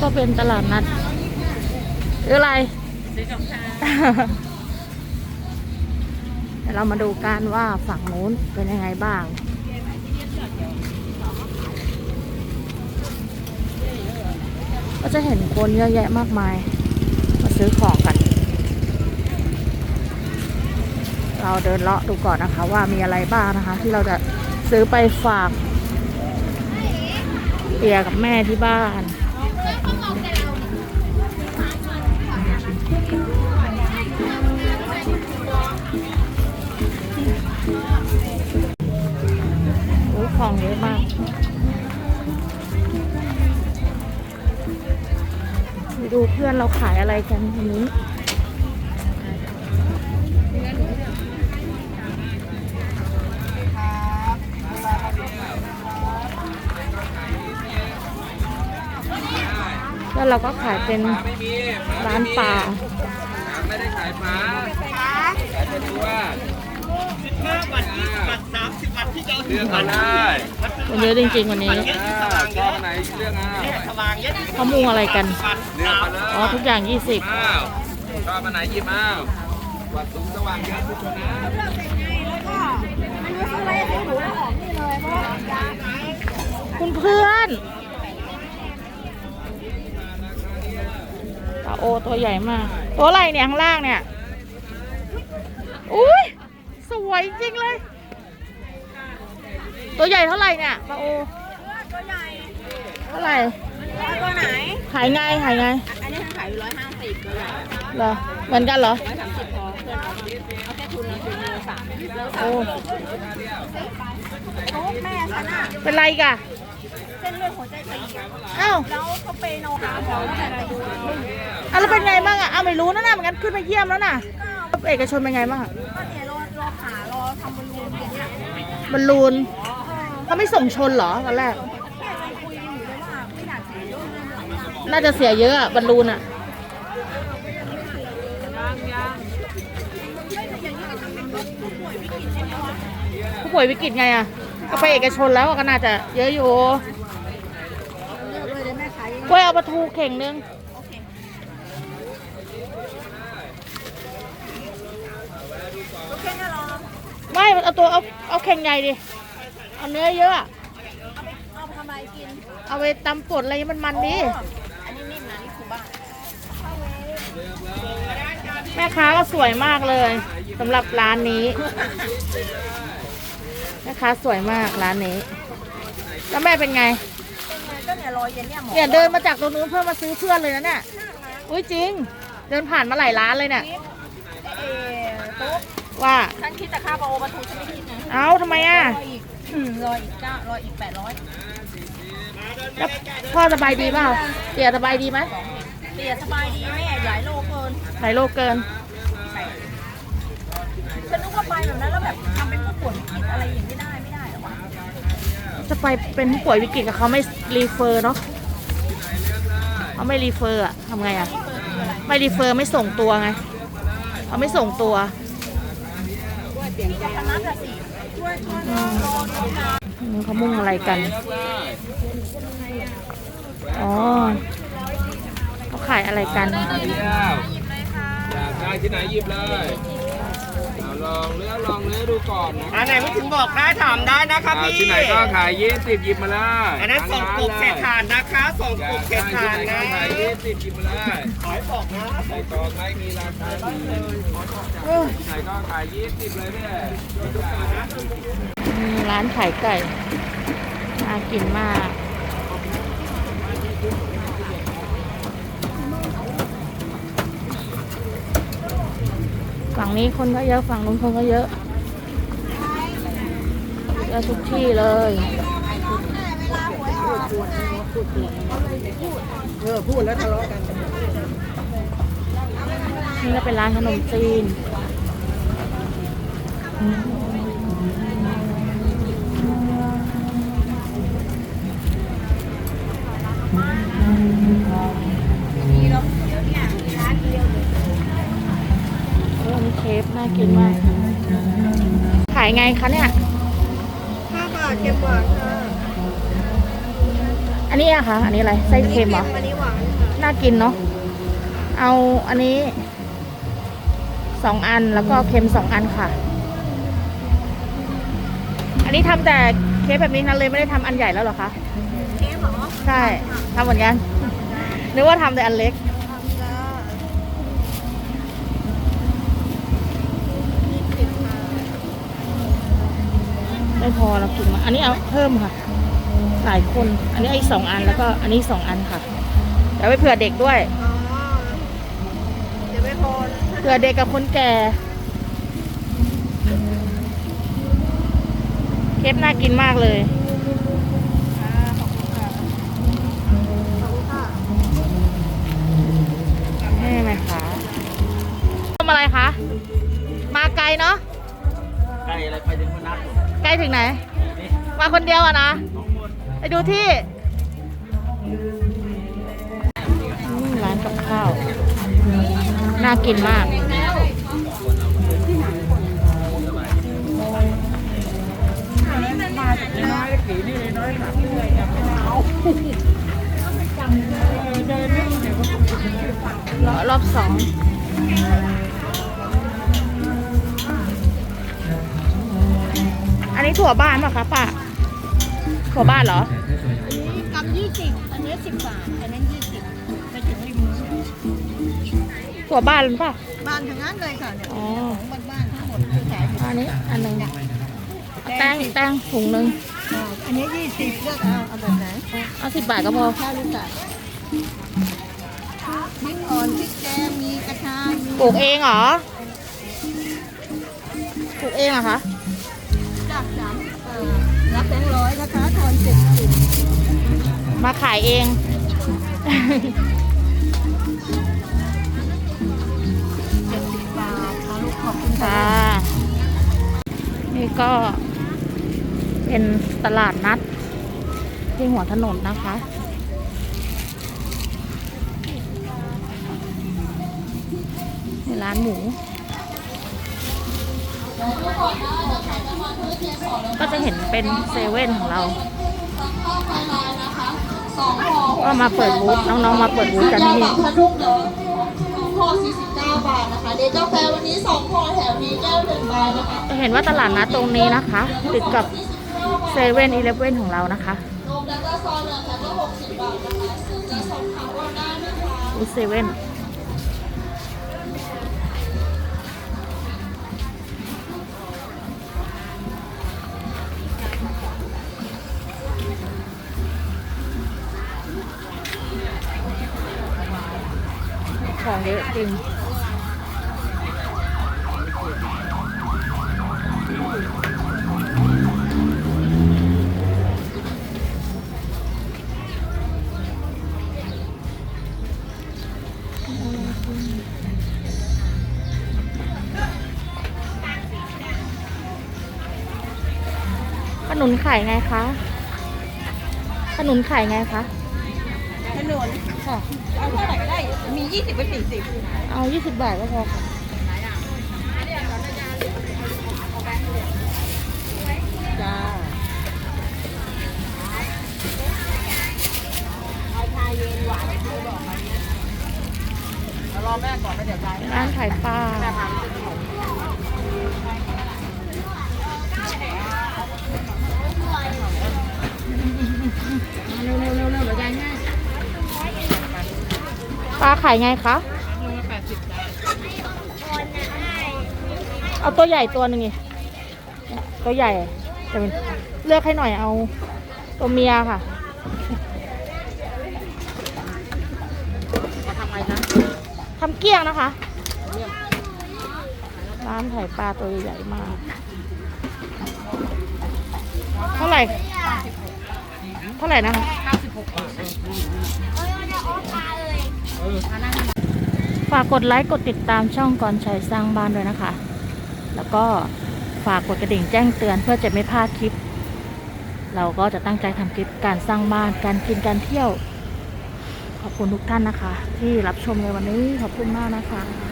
ก็เป็นตลาดนัดหรืออะไรซื้อกับข้าวเดี๋ยวเรามาดูกันว่าฝั่งนู้นเป็นยังไงบ้างก็จะเห็นคนเยอะแยะมากมาย มาซื้อของกัน เราเดินเลาะดูก่อนนะคะ ว่ามีอะไรบ้างนะคะ ที่เราจะซื้อไปฝากเตียกับแม่ที่บ้าน พื่อนเราขายอะไรกันวันนี้แล้วเราก็ขายเป็นไม่มีร้านปลาไม่ได้ขายปลาขายเป็นตัวห้าบาทยี่สิบบาทสามสิบบาทที่จะเอาเลือกเอาได้คนเยอะจริงๆวันนี้ อ่าชอบไหนเลือกเอาสว่างเยอะเขามุงอะไรกัน เลือกมาเลยอ๋อทุกอย่าง20อ้าวชอบมาไหนหยิบอ้าววัดสูงสว่างเยอะทุกคนนะคุณเพื่อนปลาโอตัวใหญ่มาก ตัวอะไรเนี่ยข้างล่างเนี่ย อุ้ยสวยจริงเลย ตัวใหญ่เท่าไหร่เนี่ยปลาโอ เท่าไหร่ตัวไหน ขายไงขายไงอันนี้ฉันขายอยู่ร้อยห้าสิบตัวใหญ่เหรอ เหมือนกันเหรอร้อยสามสิบพอเพื่อนเอาเอาแค่ทุนละทุนละสามโลสามโอ้โอ้แม่ฉันอะเป็นไรกะเส้นเลือดหัวใจตีบอ้าวแล้วเขาไปโนหาหมอตั้งแต่ไปดูอะแล้วเป็นไงบ้างอะอ้าวไม่รู้นะน่ะเหมือนกันขึ้นมาเยี่ยมแล้วน่ะเอกชนเป็นไงบ้างอะก็เนี่ยรอรอหารอทำบอลลูนอย่างเงี้ยบอลลูนเขาไม่ส่งชนเหรอตอนแรก นน่าจะเสียเยอะอะบอลลูนอะไม่แต่อย่างนี้ก็ทำเป็นผู้ป่วยวิกฤตใช่ไหมวะผู้ป่วยวิกฤตไงอะก็ไปเอกชนแล้วก็น่าจะเยอะอยู่เลือกเลยเลยแม่ขายเองกล้วยเอาปลาทูเข่งนึงโอเคโอเคนะรอไม่เอาตัวเอาเอาเข่งใหญ่ดิ เอาเนื้อเยอะอะเอาไปเอาไปทำอะไรกิน เอาไปตำป่นอะไรมันมันๆดิ อันนี้นิ่มนะนี่คือบ้าน แม่ค้าก็สวยมากเลยสำหรับร้านนี้ แม่ค้าสวยมากร้านนี้ แล้วแม่เป็นไงเป็นไงก็เนี่ยรอยเย็นเนี่ยหมอเนี่ยเดินมาจากตรงนู้นเพื่อมาซื้อเพื่อนเลยนะเนี่ยอุ้ยจริง เดินผ่านมาหลายร้านเลยเนี่ยเออตุ๊กว่าฉันคิดแต่ค่าปลาโอปลาทูฉันไม่คิดนะเอ้าทำไมอะรออีกอืมรออีกเก้ารออีกแปดร้อยแล้วพ่อสบายดีเปล่าเตี๋ยสบายดีไหม เตียสบายดีแม่หลายโลเกินหลายโลเกินฉันนึกว่าไปแบบนั้นแล้วแบบทำเป็นผู้ป่วยวิกฤตอะไรอย่างนี้ไม่ได้ไม่ได้หรอวะจะไปเป็นผู้ป่วยวิกฤตกับเขาไม่รีเฟอร์เนาะเขาไม่รีเฟอร์อะทำไงอะไม่รีเฟอร์ไม่ส่งตัวไงเขาไม่ส่งตัวจะพนัดอะสิช่วยช่วยรอรอรอนานอืมเขามุ่งอะไรกัน อ๋อเขาขายอะไรกันเดียวอยากได้ที่ไหนหยิบเลยเอาลองเลือกลองเลือกดูก่อนนะอันไหนไม่ถึงบอกได้ถามได้นะครับอ่าพี่ที่ไหนก็ขายยี่สิบหยิบมาเลยอันนั้นส่งกบเศษฐานนะคะส่งอยากกบเศได้ษที่ฐานไหนก็นะขายยี่สิบหยิบมาเลยขอให้บอกนะใส่กรอกไม่มีราคาดีที่ไหนก็ขายยี่สิบเลยเนี่ยอืมร้านขายไก่น่ากินมาก ฝั่งนี้คนก็เยอะฝั่งนู้นคนก็เยอะเยอะทุกที่เลยเออพูดแล้วทะเลาะกันนี่ก็เป็นร้านขนมจีน นี่เคฟน่ากินมาก ขายไงคะเนี่ย ห้าบาทเก็บหวานค่ะอันนี้อะคะ อันนี้อะไร ไส้เค็มเหรอ อันนี้หวานน่ากินเนาะ เอาอันนี้สองอันแล้วก็เค็มสองอันค่ะ อันนี้ทำแต่เค้กแบบนี้นั้นเลยไม่ได้ทำอันใหญ่แล้วเหรอคะ เค้กเหรอ ใช่ทำเหมือนกัน นึกว่าทำแต่อันเล็ก ทำจ้า ไม่พอเรากินมา อันนี้เอาเพิ่มค่ะหลายคน อันนี้อีกสองอันแล้วก็อันนี้สองอันค่ะเดี๋ยวไปเผื่อเด็กด้วยเดี๋ยวไม่พอนเผื่อเด็กกับคนแก่เคปน่ากินมากเลยขอบคุณค่ะไหมคะทำอะไรคะ มาไกลเนาะไก่อะไรไปถึงพนัส ไกล้ถึงไหน มาคนเดียวอะนะ ไปดูที่ร้านกับข้าว น่ากินมากเลยรอรอบสอง ถั่วบ้านป่ะคะป้าถั่วบ้านเหรอกำยี่สิบอันนี้สิบบาท อันนั้นยี่สิบไปถึงริมถั่วบ้านป่ะ บ้านทั้งนั้นเลยค่ะเนี่ยอ๋อของบ้านๆทั้งหมดที่ขายอยู่อันนี้อันหนึ่งเอาแป้งแป้งถุงหนึ่งอ่าอันนี้ยี่สิบเลือกเอาเอาแบบไหนเอาสิบบาทก็พอ ข้าวลูกไก่พริกอ่อนพริกแกงมีกระชายมีปลูกเองเหรอ ปลูกเองเหรอคะ แบงค์ร้อยนะคะทอนเจ็ดสิบมาขายเอง เจ็ดสิบบาทค่ะลูกขอบคุณค่ะ ค่ะ นี่ก็เป็นตลาดนัด ที่หัวถนนนะคะ ในร้านหมูก็ จะเห็นเป็นเซเว่นของเราก็มาเปิดบูธน้องๆมาเปิดบูธกันที่นี่พันลูกเดิมพอ49 บาทนะคะเดี๋ยวกาแฟวันนี้2พอแถมมีแก้วหนึ่งใบนะคะจะเห็นว่าตลาดนัดตรงนี้นะคะ ติดกับเซเว่นอีเลฟเว่นของเรานะคะนมแล้วก็ซอยเหลืองแพ็คละ60 บาทนะคะซื้อจะสองครั้งวันได้นะคะอูเซเว่น ของเยอะจริงขนุนขายไงคะขนุนขายไงคะถนนค่ะเอาเท่าไหร่ก็ได้ มียี่สิบกับสี่สิบเอา20บาทก็พอค่ะจ้าเอาชาเย็นหวานไม่บอกมาเนี่ยรอแม่ก่อนแล้วเดี๋ยวไปร้านขายปลาเร็วเร็วเร็วเร็วเดี๋ยวยายให้ ปลาขายไงคะเอาตัวใหญ่ตัวหนึ่งนี่ตัวใหญ่จะเป็นเลือกให้หน่อยเอาตัวเมียค่ะทำไงนะทำเกลี้ยงนะคะร้านขายปลาตัวใหญ่มาก เท่าไหร่เท่าไหร่นะคะ ฝากกดไลค์กดติดตามช่องก่อนชัยสร้างบ้านด้วยนะคะ แล้วก็ฝากกดกระดิ่งแจ้งเตือนเพื่อจะไม่พลาดคลิป เราก็จะตั้งใจทำคลิปการสร้างบ้านการกินการเที่ยว ขอบคุณทุกท่านนะคะ ที่รับชมในวันนี้ขอบคุณมากนะคะ